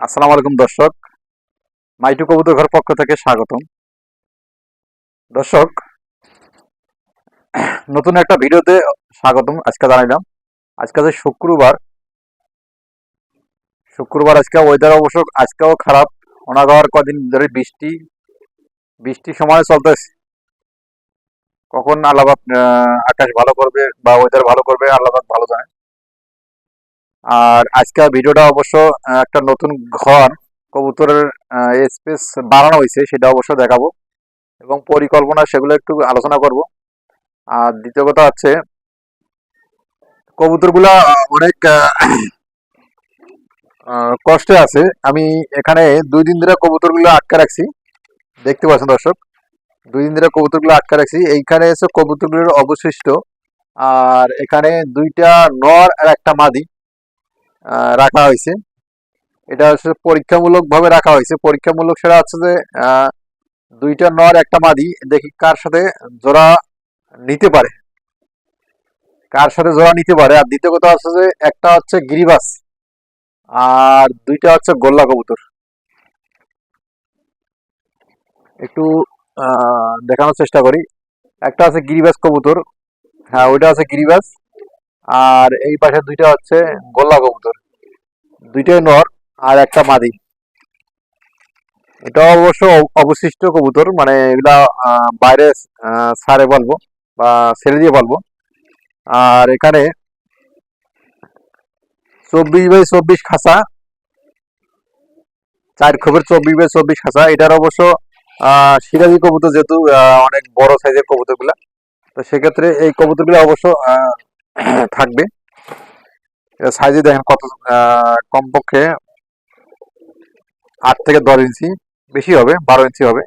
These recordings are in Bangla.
আসসালামু আলাইকুম, দর্শক। মাইটু কবুতর ঘর পক্ষ থেকে স্বাগতম। দর্শক, নতুন একটা ভিডিওতে স্বাগতম, আজকে জানাইলাম। আজকে আছে শুক্রবার শুক্রবার আজকে ওয়েদার অবশ্য আজকেও খারাপ। ওনাগাওয়ার কদিন ধরে বৃষ্টি বৃষ্টি সময় চলতেছে। কখন আল্লাহ আকাশ ভালো করবে বা ওয়েদার ভালো করবে, আল্লাহ ভালো জানে। আর আজকে ভিডিওটা অবশ্য একটা নতুন ঘর, কবুতরের স্পেস বানানো হয়েছে, সেটা অবশ্য দেখাবো। এবং পরিকল্পনা সেগুলো একটু আলোচনা করব। আর দ্বিতীয় কথা হচ্ছে, কবুতরগুলা অনেক কষ্টে আছে। আমি এখানে দুই দিন ধরে কবুতরগুলো আটকে রাখছি। দেখতে পাচ্ছেন দর্শক, দুই দিন ধরে কবুতরগুলো আটকে রাখছি। এইখানে এসে কবুতরগুলোর অবশিষ্ট। আর এখানে দুইটা নর আর একটা মাদি। রাখা হয়েছে। এটা হচ্ছে পরীক্ষামূলক ভাবে রাখা হয়েছে। পরীক্ষামূলক সেটা হচ্ছে যে দুইটা নর, একটা মাদি, দেখি কার সাথে জোড়া নিতে পারে। কার সাথে জোড়া নিতে পারে। আর দ্বিতীয় কথা হচ্ছে যে, একটা হচ্ছে গিরিবাস, আর দুইটা হচ্ছে গোল্লা কবুতর। একটু দেখানোর চেষ্টা করি। একটা আছে গিরিবাস কবুতর। হ্যাঁ ওইটা আছে গিরিবাস। আর এই পাশে দুইটা হচ্ছে গোল্লা কবুতর। দুইটাই নর আর একটা মাদি। এটা অবশ্য অবশিষ্ট কবুতর মানে এগুলা বাইরে ছাড়ে বলব বা ছেড়ে দিয়ে বলব। আর এখানে চব্বিশ বাই চব্বিশ খাঁচা, চার খবর চব্বিশ বাই চব্বিশ খাঁচা। এটার অবশ্য সিরাজি কবুতর যেহেতু অনেক বড় সাইজের কবুতরগুলা তো সেক্ষেত্রে এই কবুতরগুলা অবশ্য থাকবে। সাইজে দেখেন কত কমপক্ষে আট থেকে দশ ইঞ্চি বেশি হবে, বারো ইঞ্চি হবে।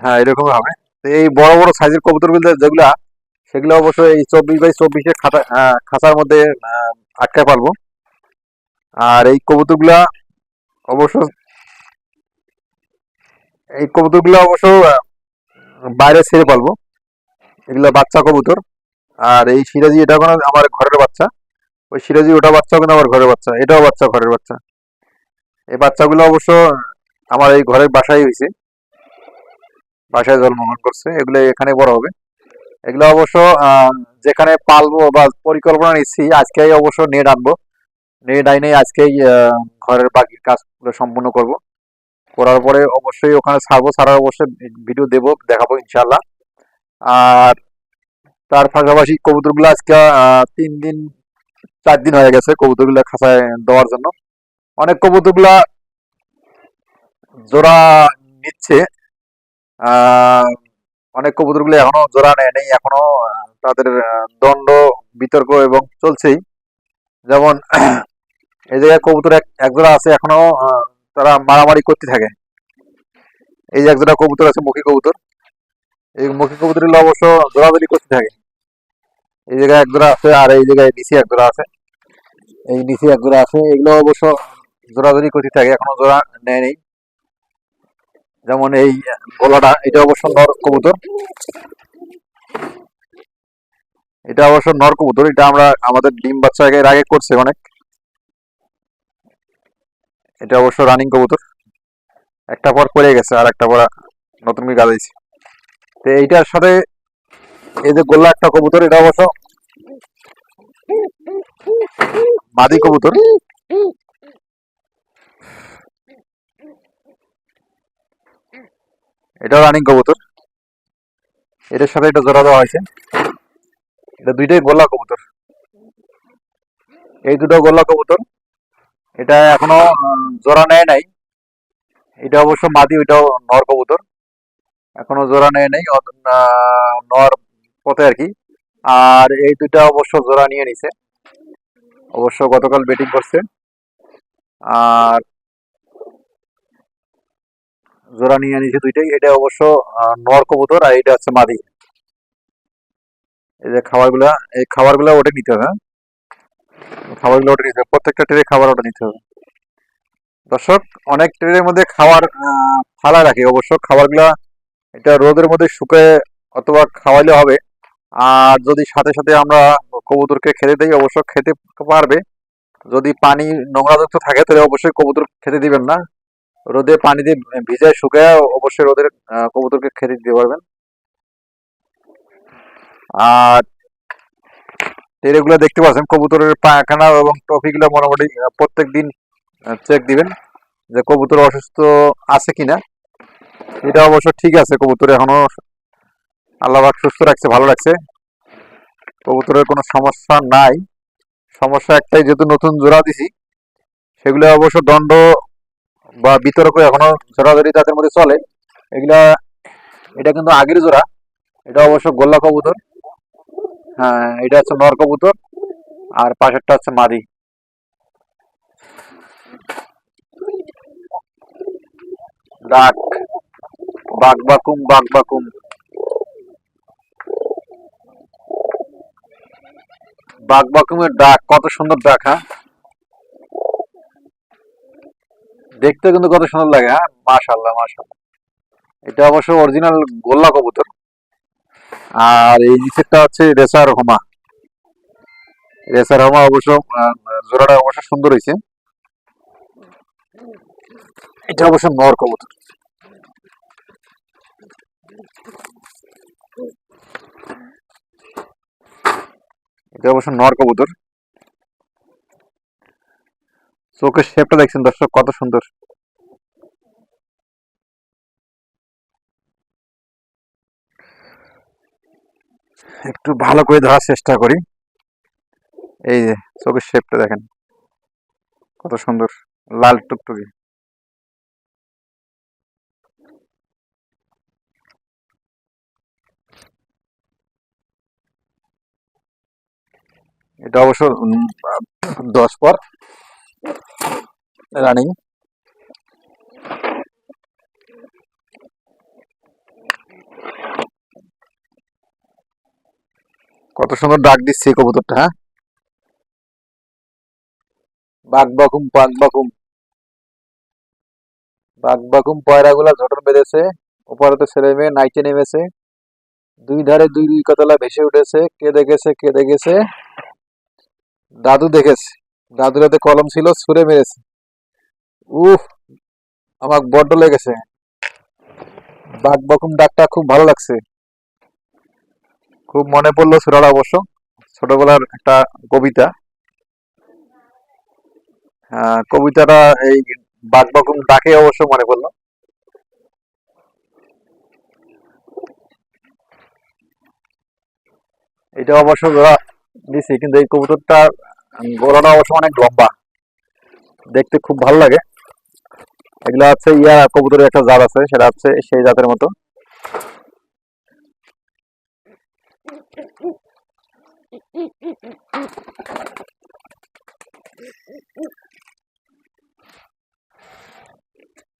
হ্যাঁ এরকম হবে। এই বড় বড় সাইজের কবুতর কবুতরগুলো যেগুলা, সেগুলো অবশ্যই এই চব্বিশ বাই চব্বিশের খাতা খাঁচার মধ্যে আটকায় পারব। আর এই কবুতরগুলা অবশ্য, এই কবুতরগুলো অবশ্য বাইরে ছেড়ে পালবো এগুলো বাচ্চা কবুতর। আর এই সিরাজি এটা কোনো আমার ঘরের বাচ্চা। ওই সিরাজি ওটা বাচ্চা কিন্তু আমার ঘরের বাচ্চা, এটাও বাচ্চা ঘরের বাচ্চা। এই বাচ্চাগুলো অবশ্য আমার এই ঘরের বাসায় হয়েছে। বাসায় জন্মগ্রহণ করছে, এগুলো এখানে বড় হবে। এগুলো অবশ্য যেখানে পালবো বা পরিকল্পনা নিচ্ছি, আজকেই অবশ্য নেট আনব। নেট আইনে আজকেই ঘরের বাকি কাজগুলো সম্পূর্ণ করব। করার পরে অবশ্যই ওখানে ছাড়বো, ছাড়ার অবশ্যই ভিডিও দেবো, দেখাবো ইনশাল্লাহ আর তার পাশাপাশি কবুতরগুলো আজকে তিন দিন, চার দিন হয়ে গেছে কবুতরগুলো খাঁচায় দেওয়ার জন্য। অনেক কবুতরগুলা জোড়া নিচ্ছে। অনেক কবুতরগুলো এখনও জোড়া নেয় নেই, এখনও তাদের দণ্ড, বিতর্ক এবং চলছেই। যেমন, এই জায়গায় কবুতর এক জোড়া আছে এখনও তারা মারামারি করতে থাকে। এই যে এক জোড়া কবুতর আছে মুখী কবুতর। এই মুখী কবুতরগুলো অবশ্য জোড়াজোড়ি করতে থাকে। এই জায়গায় এক জোড়া আছে আর এই জায়গায় নিচে এক জোড়া আছে। এই নিচে এক জোড়া আছে। এগুলো অবশ্য জোড়াজোড়ি করতে থাকে, এখনও জোড়া নেয় নেই। যেমন এই গলাটা, এটা অবশ্য নর কবুতর। এটা অবশ্য নর কবুতর, এটা আমরা আমাদের ডিম বাচ্চা আগে আগে করছে অনেক। এটা অবশ্য রানিং কবুতর। একটা পর পড়ে গেছে, আর একটা পর নতুন করে গাদাইছে তো এইটার সাথে এই যে গোল্লা একটা কবুতর, এটা অবশ্য মাদি কবুতর। এটাও রানিং কবুতর। এটার সাথে এটা জোড়া দেওয়া হয়েছে। এটা দুইটাই গোল্লা কবুতর। এই দুটো গোল্লা কবুতর, এটা এখনও জোড়া নেয় নাই। এটা অবশ্য মাদি ওইটাও নর কবুতর। এখনও জোড়া নেয় নাই নর পথে আর কি। আর এই দুইটা অবশ্য জোড়া নিয়ে নিছে। অবশ্য গতকাল বেটিং করছে। আর জোড়া নিয়ে নিছে দুইটাই। এটা অবশ্য নর কবুতর আর এটা হচ্ছে মাদি। এই যে খাবারগুলা, এই খাবারগুলা ওটা নিতে হবে হ্যাঁ? খাবারগুলো ওটা নিতে হবে। প্রত্যেকটা ট্রে খাবার ওটা নিতে হবে। দর্শক, অনেক ট্রেনের মধ্যে খাবার ফালা রাখে। অবশ্য খাবারগুলা এটা রোদের মধ্যে শুকায় অথবা খাওয়াইলে হবে। আর যদি সাথে সাথে আমরা কবুতরকে খেতে দিই, অবশ্য খেতে পারবে। যদি পানি নোংরাযুক্ত থাকে, তাহলে অবশ্যই কবুতর খেতে দিবেন না। রোদে পানি দিয়ে ভিজায় শুকায় অবশ্যই রোদের কবুতরকে খেতে দিতে পারবেন। আর এগুলো দেখতে পাচ্ছেন, কবুতরের পায়খানা এবং টফিগুলো মোটামুটি প্রত্যেক দিন চেক দিবেন যে কবুতর অসুস্থ আছে কিনা। এটা অবশ্য ঠিক আছে, কবুতর এখনও আল্লাহ পাক সুস্থ রাখছে, ভালো রাখছে। কবুতরের কোনো সমস্যা নাই। সমস্যা একটাই, যেহেতু নতুন জোড়া দিছি, সেগুলো অবশ্য দণ্ড বা বিতর্ক এখনও জোড়াজোড়ি তাদের মধ্যে চলে। এগুলা, এটা কিন্তু আগের জোড়া, এটা অবশ্য গোল্লা কবুতর। হ্যাঁ এটা হচ্ছে নর কবুতর, আর পাশেরটা হচ্ছে মাদি। ডাক। বাঘ বাকুম বাঘ বাকুম। ডাক, কত সুন্দর ডাক হ্যাঁ? দেখতে কিন্তু কত সুন্দর লাগে হ্যাঁ? মাশাল্লাহ মাশাল্লাহ এটা অবশ্য অরিজিনাল গোল্লা কবুতর। আর এই নিচেরটা হচ্ছে রেসার হোমা। রেসার হোমা অবশ্য জোড়াটা অবশ্য সুন্দর হয়েছে। এটা অবশ্য নর কবুতর। এটা অবশ্য নর কবুতর। চোখের শেপটা দেখছেন দর্শক, কত সুন্দর। একটু ভালো করে ধরার চেষ্টা করি। এই যে, চোখের শেপটা দেখেন। কত সুন্দর, লাল টুকটুকি। এটা অবশ্য দশ পর রানিং কত সুন্দর ডাক দিচ্ছে কবুতরটা হ্যাঁ? বাঘ বাকুম বাঘ বাকুম বাঘ বাকুম পয়রা গুলা ঝটর বেঁধেছে উপরে তো ছেলে মেয়ে নাইচে নেমেছে। দুই ধারে দুই দুই কতলা ভেসে উঠেছে, কে দেখেছে কে দেখেছে? দাদু দেখেছে। দাদুর হাতে কলম ছিল ছুঁড়ে মেরেছে। উফ আমার বড্ড লেগেছে। বাঘ বকুম ডাকটা খুব ভালো লাগছে। খুব মনে পড়ল ছোটরা অবশ্য ছোটবেলার একটা কবিতা। আহ, কবিতাটা এই বাঘ বকুম ডাকে অবশ্য মনে পড়ল। এটা অবশ্য দিছি কিন্তু এই কবুতরটা গলাটা অবশ্য অনেক লম্বা। দেখতে খুব ভালো লাগে। এগুলা হচ্ছে ইয়া কবুতরের একটা জাত আছে, সেটা হচ্ছে সেই জাতের মতো।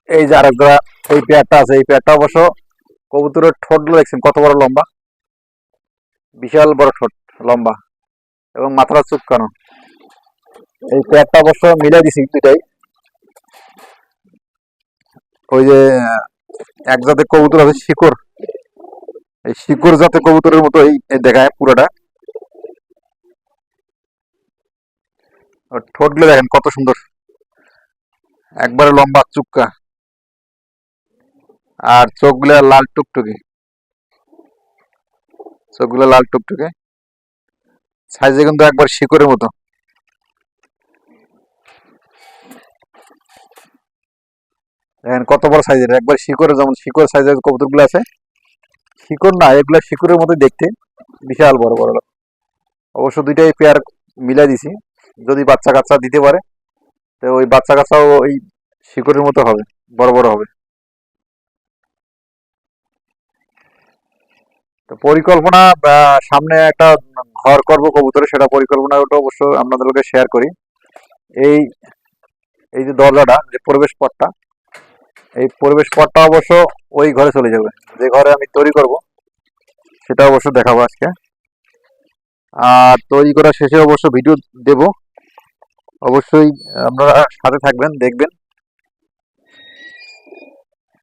এই যে আরেক এই পেয়ারটা আছে, এই পেয়ারটা অবশ্য কবুতরের ঠোঁটগুলো দেখছেন কত বড় লম্বা? বিশাল বড় ঠোঁট, লম্বা। এবং মাথাটা চুপকানো। এই পেয়ারটা অবশ্য মিলাই দিছি দুইটাই। ওই যে এক জাতের কবুতর আছে শিকড়। এই শিকড় জাতের কবুতরের মতো এই দেখায় পুরোটা। ঠোঁটগুলো দেখেন কত সুন্দর। একবারে লম্বা, চুপকা। আর চোখগুলো লাল টুকটুকে। চোখগুলো লাল টুকটুকে। সাইজে কিন্তু একবার শিকড়ের মতো। দেখেন কত বড় সাইজের, একবার শিকড়ের যেমন শিকড় সাইজের কবুতরগুলো আছে, শিকড় না, এগুলো শিকড়ের মতো দেখতে, বিশাল বড় বড়। অবশ্য দুইটাই পেয়ার মিলাই দিছি, যদি বাচ্চা কাচ্চা দিতে পারে, তো ওই বাচ্চা কাচ্চাও ওই শিকড়ের মতো হবে, বড় বড় হবে। তো পরিকল্পনা সামনে একটা ঘর করব কবুতরে সেটা পরিকল্পনা ওটা অবশ্য আপনাদেরকে শেয়ার করি। এই এই যে দরজাটা, যে প্রবেশ পথটা, এই প্রবেশ পথটা অবশ্য ওই ঘরে চলে যাবে। যে ঘরে আমি তৈরি করব, সেটা অবশ্য দেখাবো আজকে। আর তৈরি করা শেষে অবশ্য ভিডিও দেব। অবশ্যই আপনারা সাথে থাকবেন, দেখবেন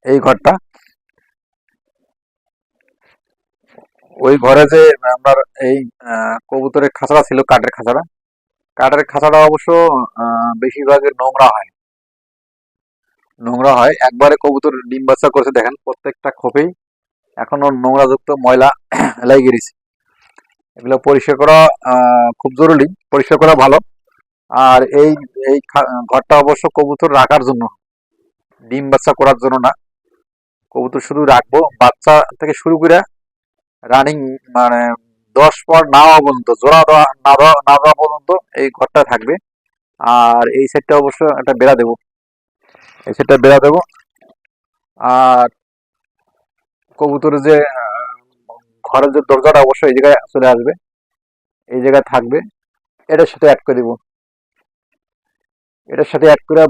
এই ঘরটা। ওই ঘরে যে আপনার এই কবুতরের খাঁচাটা ছিল কাঠের খাঁচাটা কাঠের খাঁচাটা অবশ্য আহ, বেশিরভাগই নোংরা হয়। নোংরা হয়। একবারে কবুতর ডিম বাচ্চা করেছে দেখেন প্রত্যেকটা খোপেই। এখনও নোংরাযুক্ত ময়লা লেগে গেছে এগুলো পরিষ্কার করা খুব জরুরি। পরিষ্কার করা ভালো। আর এই এই ঘরটা অবশ্য কবুতর রাখার জন্য। ডিম বাচ্চা করার জন্য না। কবুতর শুধু রাখব। বাচ্চা থেকে শুরু করে রানিং মানে দশ পর না হওয়া পর্যন্ত, জোড়া দেওয়া না দেওয়া পর্যন্ত এই ঘরটা থাকবে। আর এই সেটটা অবশ্য একটা বেড়া দেবো। এই সেটটা বেড়া দেবো। আর কবুতরের যে, ঘরের যে দরজাটা অবশ্যই এই জায়গায় চলে আসবে। এই জায়গায় থাকবে। এটার সাথে অ্যাড করে দিব। এটার সাথে অ্যাড করে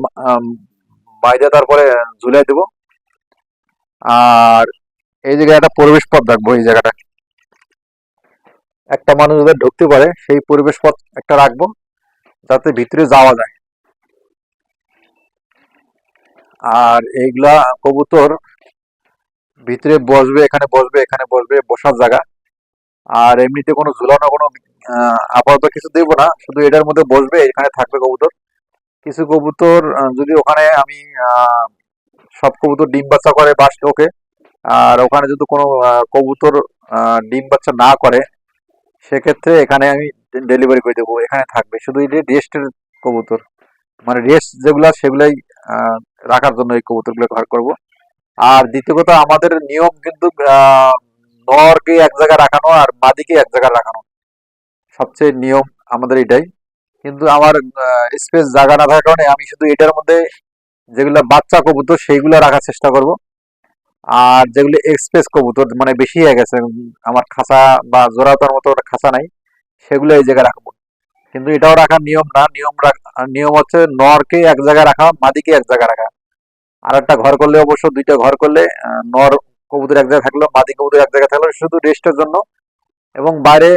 বাইরে তারপরে ঝুলাই দেবো। আর এই জায়গায় একটা পরিবেশ পথ রাখব, এই জায়গাটা। একটা মানুষ যাতে ঢুকতে পারে, সেই পরিবেশ পথ একটা রাখব, যাতে ভিতরে যাওয়া যায়। আর এইগুলা কবুতর ভিতরে বসবে, এখানে বসবে এখানে বসবে, বসার জায়গা। আর এমনিতে কোনো ঝুলানো কোনো আপাতত কিছু দেবো না, শুধু এটার মধ্যে বসবে, এখানে থাকবে কবুতর। কিছু কবুতর যদি ওখানে আমি সব কবুতর ডিম বাচ্চা করে বাস ওকে আর ওখানে যদি কোনো কবুতর ডিম বাচ্চা না করে, সেক্ষেত্রে এখানে আমি ডেলিভারি করে দেবো। এখানে থাকবে। শুধু রেস্টের কবুতর। মানে রেস্ট যেগুলা সেগুলাই রাখার জন্য এই কবুতরগুলো ঘর করব। আর দ্বিতীয় কথা, আমাদের নিয়ম কিন্তু নরকে এক জায়গায় রাখানো আর মাদিকে এক জায়গায় রাখানো। সবচেয়ে নিয়ম আমাদের এটাই। কিন্তু আমার স্পেস জায়গা না থাকার কারণে আমি শুধু এটার মধ্যে যেগুলো বাচ্চা কবুতর, সেইগুলো রাখার চেষ্টা করব। আর যেগুলি এক্সপ্রেস কবুতর মানে বেশি হয়ে গেছে, আমার খাঁচা বা জোড়াতার মতো খাঁচা নাই, সেগুলো এই জায়গায় রাখব। কিন্তু এটাও রাখার নিয়ম না, নিয়ম নিয়ম হচ্ছে নরকে এক জায়গায় রাখা, মাদিকে এক জায়গায় রাখা। আর একটা ঘর করলে অবশ্য দুইটা ঘর করলে নর কবুতর এক জায়গায় থাকল, মাদি কবুতর এক জায়গায় থাকল, শুধু রেস্টের জন্য। এবং বাইরে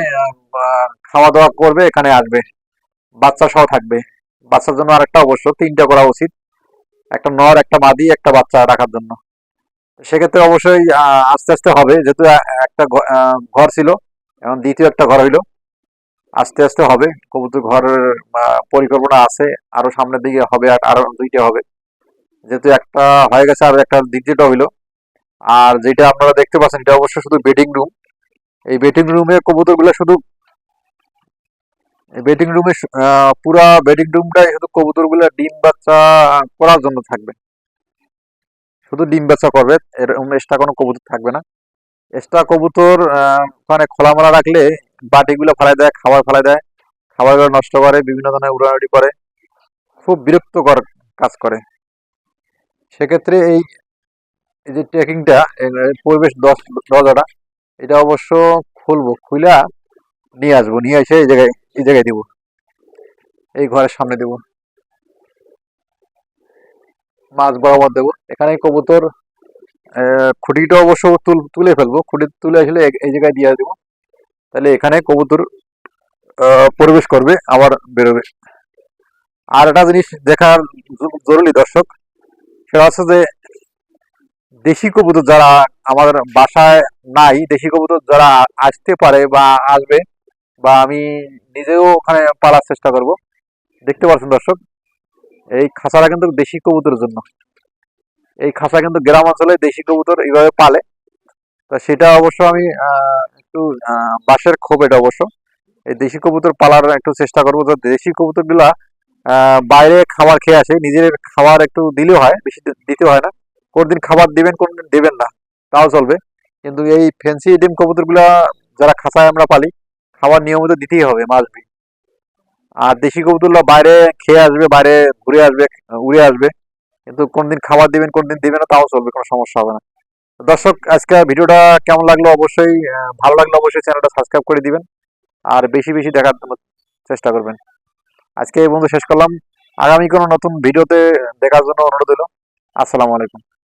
খাওয়া দাওয়া করবে, এখানে আসবে। বাচ্চা সহ থাকবে। বাচ্চার জন্য আরেকটা অবশ্য, তিনটা করা উচিত। একটা নর, একটা মাদি, একটা বাচ্চা রাখার জন্য। সেক্ষেত্রে অবশ্যই আস্তে আস্তে হবে। যেহেতু একটা ঘর ছিল, এখন দ্বিতীয় একটা ঘর হইল। আস্তে আস্তে হবে। কবুতর ঘরের পরিকল্পনা আছে। আরও সামনের দিকে হবে, আর আরও দুইটা হবে। যেহেতু একটা হয়ে গেছে, আর একটা দ্বিতীয়টা হইল। আর যেটা আপনারা দেখতে পাচ্ছেন, এটা অবশ্য শুধু বেডিং রুম এই বেডিং রুমে কবুতরগুলো শুধু বেডিং রুমে পুরা বেডিং রুমটাই শুধু কবুতরগুলো, ডিম, বাচ্চা করার জন্য থাকবে। শুধু ডিম বেচা করবে এরকম এক্সট্রা কোনো কবুতর থাকবে না। এক্সট্রা কবুতর ওখানে খোলামেলা রাখলে বাটিগুলো ফেলাই দেয়, খাবার ফেলাই দেয়, খাবারগুলো নষ্ট করে, বিভিন্ন ধরনের উড়াউড়ি করে, খুব বিরক্তকর কাজ করে। সেক্ষেত্রে এই যে ট্রেকিংটা পরিবেশ দশ, দরজাটা, এটা অবশ্য খুলবো খুলা নিয়ে আসব, নিয়ে এসে এই জায়গায় এই জায়গায় দিব। এই ঘরের সামনে দেব। মাছ বরাবর দেবো। এখানে কবুতর খুঁটিটা অবশ্য তুল- ফেলব। খুঁটি তুলে আসলে এই জায়গায় দিয়ে দেবো। তাহলে এখানে কবুতর প্রবেশ করবে, আবার বেরোবে। আর একটা জিনিস দেখার জরুরি দর্শক, সেটা হচ্ছে যে দেশি কবুতর যারা আমাদের বাসায় নাই, দেশি কবুতর যারা আসতে পারে বা আসবে, বা আমি নিজেও ওখানে পালার চেষ্টা করব। দেখতে পাচ্ছেন দর্শক এই খাঁচাটা কিন্তু দেশি কবুতরের জন্য। এই খাঁচা কিন্তু গ্রাম অঞ্চলে দেশি কবুতর এইভাবে পালে। তা সেটা অবশ্য আমি একটু বাঁশের ক্ষোভ এটা অবশ্য। এই দেশি কবুতর পালার একটু চেষ্টা করব। যে দেশি কবুতরগুলা বাইরে খাবার খেয়ে আসে, নিজের খাবার একটু দিলেও হয়, বেশি দিতে হয় না। কোনদিন খাবার দিবেন, কোনদিন দেবেন না, তাও চলবে। কিন্তু এই ফেন্সি ডিম কবুতরগুলা যারা খাঁচায় আমরা পালি, খাবার নিয়মিত দিতেই হবে মাছ বি আর দেশি কবুতরগুলো বাইরে খেয়ে আসবে, বাইরে ঘুরে আসবে, উড়ে আসবে। কিন্তু কোনদিন খাবার দিবেন কোনদিন দিবেন না, তাও চলবে, কোনো সমস্যা হবে না। দর্শক, আজকে ভিডিওটা কেমন লাগল? অবশ্যই ভালো লাগল অবশ্যই চ্যানেলটা সাবস্ক্রাইব করে দিবেন। আর বেশি বেশি দেখার জন্য চেষ্টা করবেন। আজকে এই বন্ধু শেষ করলাম। আগামী কোনো নতুন ভিডিওতে দেখার জন্য অনুরোধ হলো আসসালামু আলাইকুম।